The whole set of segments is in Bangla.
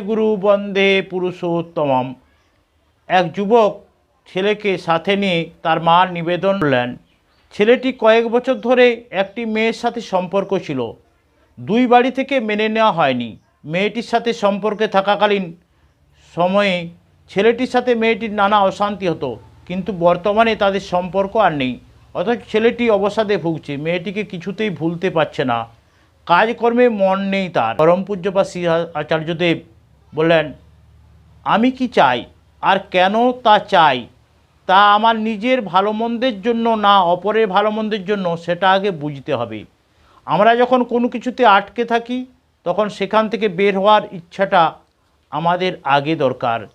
গুরু বন্দে পুরুষোত্তমম। এক যুবক ছেলেকে সাথে নিয়ে তার মার নিবেদন করলেন। ছেলেটি কয়েক বছর ধরে একটি মেয়ের সাথে সম্পর্ক ছিল। দুই বাড়ি থেকে মেনে নেওয়া হয়নি। মেয়েটির সাথে সম্পর্কে থাকাকালীন সময়ে ছেলেটির সাথে মেয়েটির নানা অশান্তি হতো, কিন্তু বর্তমানে তাদের সম্পর্ক আর নেই। অথচ ছেলেটি অবসাদে ভুগছে, মেয়েটিকে কিছুতেই ভুলতে পারছে না। কাজকর্মে মন নেই তার। পরম পূজ্যপা শ্রী আচার্যদেব বললেন, আমি কি চাই? আর কেন তা চাই? তা আমার নিজের ভালো মন্দের জন্য না অপরের ভালো মন্দের জন্য, সেটা আগে বুঝতে হবে। আমরা যখন কোনো কিছুতে আটকে থাকি, তখন সেখান থেকে বের হওয়ার ইচ্ছাটা আমাদের আগে দরকার।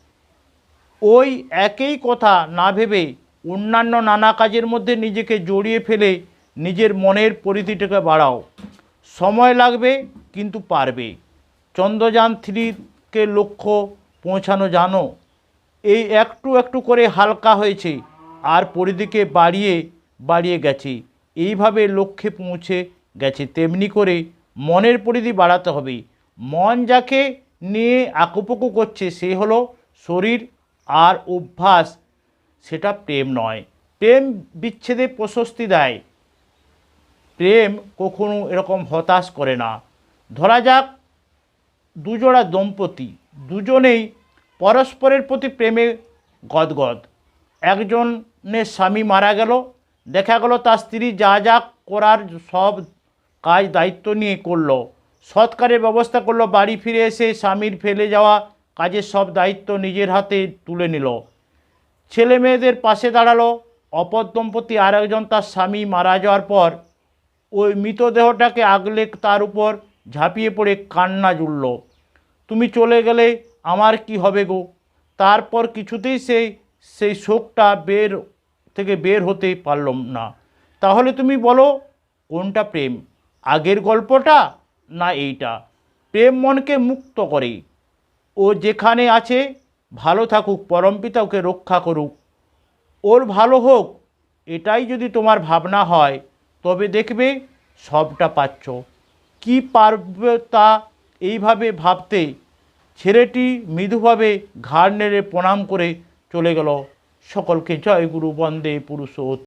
ওই একই কথা না ভেবে অন্যান্য নানা কাজের মধ্যে নিজেকে জড়িয়ে ফেলে নিজের মনের পরিধিটাকে বাড়াও। সময় লাগবে, কিন্তু পারবে। চন্দ্রযান থ্রিকে লক্ষ্য পৌঁছানো জানো। এই একটু একটু করে হালকা হয়েছে আর পরিধিকে বাড়িয়ে বাড়িয়ে গেছে। এইভাবে লক্ষ্যে পৌঁছে গেছে। তেমনি করে মনের পরিধি বাড়াতে হবে। মন যাকে নিয়ে আকুপুকু করছে, সে হলো শরীর আর অভ্যাস। সেটা প্রেম নয়। প্রেম বিচ্ছেদে প্রশস্তি দেয়। প্রেম কখনো এরকম হতাশ করে না। ধরা যাক দুজোড়া দম্পতি, দুজনেই পরস্পরের প্রতি প্রেমে গদগদ। একজনের স্বামী মারা গেল, দেখা গেল তার স্ত্রী যা যা করার সব কাজ দায়িত্ব নিয়ে করল। সৎকারের ব্যবস্থা করল, বাড়ি ফিরে এসে স্বামীর ফেলে যাওয়া কাজের সব দায়িত্ব নিজের হাতে তুলে নিল। ছেলে মেয়েদের পাশে দাঁড়াল, অপর দম্পতি আর একজন তার স্বামী মারা যাওয়ার পর ওই মৃতদেহটাকে আগলে তার উপর ঝাঁপিয়ে পড়ে কান্না জুড়ল। তুমি চলে গেলে আমার কি হবে গো? তারপর কিছুতেই সেই সেই শোকটা বের, থেকে বের হতে পারলাম না। তাহলে তুমি বলো, কোনটা প্রেম? আগের গল্পটা না এইটা? প্রেম মনকে মুক্ত করে। ও যেখানে আছে, ভালো থাকুক পরমপিতা ওকে রক্ষা করুক। ওর ভালো হোক, এটাই যদি তোমার ভাবনা হয়, তবে দেখবে সবটা পাচ্ছ। কি পারবে তা এইভাবে ভাবতে ছেলেটি মৃদুভাবে ঘাড় নেড়ে প্রণাম করে চলে গেল। সকলকে জয় গুরু বন্দে পুরুষ